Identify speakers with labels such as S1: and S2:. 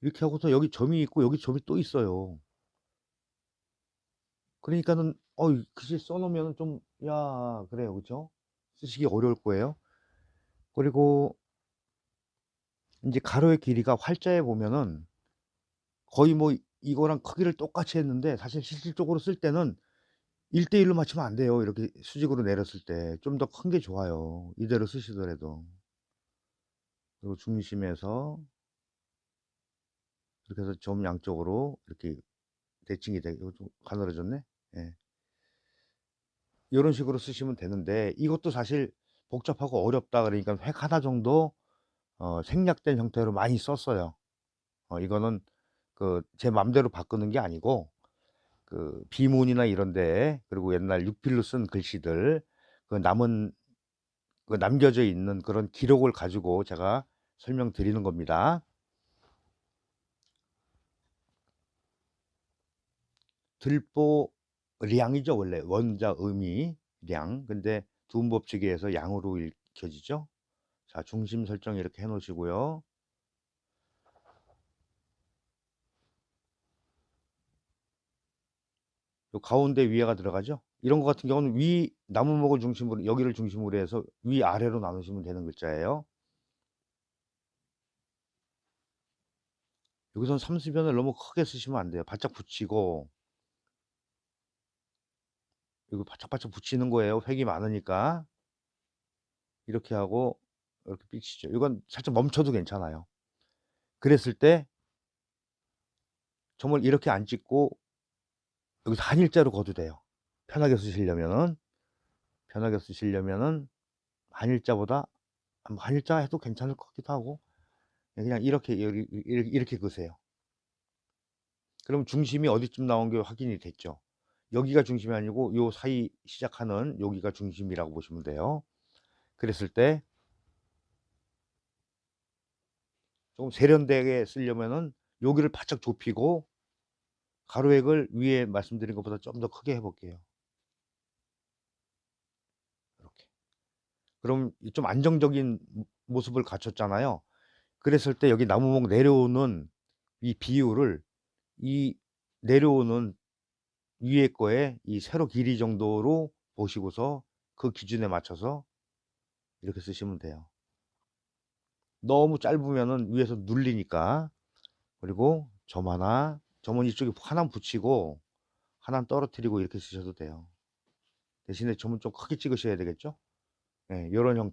S1: 이렇게 하고서 여기 점이 있고 여기 점이 또 있어요. 그러니까는 어 글씨 써 놓으면은 좀야 그래요. 그죠? 쓰시기 어려울 거예요. 그리고 인제 가로의 길이가 활자에 보면은 거의 뭐 이거랑 크기를 똑같이 했는데 사실 실질적으로 쓸 때는 1대 1로 맞추면 안 돼요. 이렇게 수직으로 내렸을 때. 좀 더 큰 게 좋아요. 이대로 쓰시더라도. 그리고 중심에서 이렇게 해서 점 양쪽으로 이렇게 대칭이 돼 이거 좀 가늘어졌네. 예. 요런 식으로 쓰시면 되는데 이것도 사실 복잡하고 어렵다 그러니까 획 하나 정도 어 생략된 형태로 많이 썼어요. 어 이거는 그 제 맘대로 바꾸는 게 아니고 그 비문이나 이런 데 그리고 옛날 육필로 쓴 글씨들 그 남은 그 남겨져 있는 그런 기록을 가지고 제가 설명드리는 겁니다. 들보 량이죠 원래 원자 음이 량. 근데 두음법칙에서 양으로 읽혀지죠. 자 중심 설정 이렇게 해 놓으시고요. 요 가운데 위에가 들어가죠. 이런 거 같은 경우는 위 나무목을 중심으로 여기를 중심으로 해서 위 아래로 나누시면 되는 글자예요. 여기선 삼수변을 너무 크게 쓰시면 안 돼요. 바짝 붙이고 이거 바짝바짝 붙이는 거예요. 획이 많으니까. 이렇게 하고 이렇게 삐치죠. 이건 살짝 멈춰도 괜찮아요. 그랬을 때 점을 이렇게 안 찍고 여기서 한 일자로 그어도 돼요. 편하게 쓰시려면은 편하게 쓰시려면은 한 일자보다 뭐 한일자 해도 괜찮을 것 같기도 하고 그냥 이렇게 이렇게, 이렇게 그으세요. 그럼 중심이 어디쯤 나온 게 확인이 됐죠. 여기가 중심이 아니고 요 사이 시작하는 여기가 중심이라고 보시면 돼요. 그랬을 때 조금 세련되게 쓰려면은 여기를 바짝 좁히고 가로획을 위에 말씀드린 것보다 좀 더 크게 해 볼게요. 이렇게. 그럼 좀 안정적인 모습을 갖췄잖아요. 그랬을 때 여기 나무목 내려오는 이 비율을 이 내려오는 위에 거에 이 세로 길이 정도로 보시고서 그 기준에 맞춰서 이렇게 쓰시면 돼요. 너무 짧으면은 위에서 눌리니까. 그리고 점 하나, 점은 이쪽에 하나 붙이고 하나 떨어뜨리고 이렇게 쓰셔도 돼요. 대신에 점은 좀 크게 찍으셔야 되겠죠? 예, 요런 형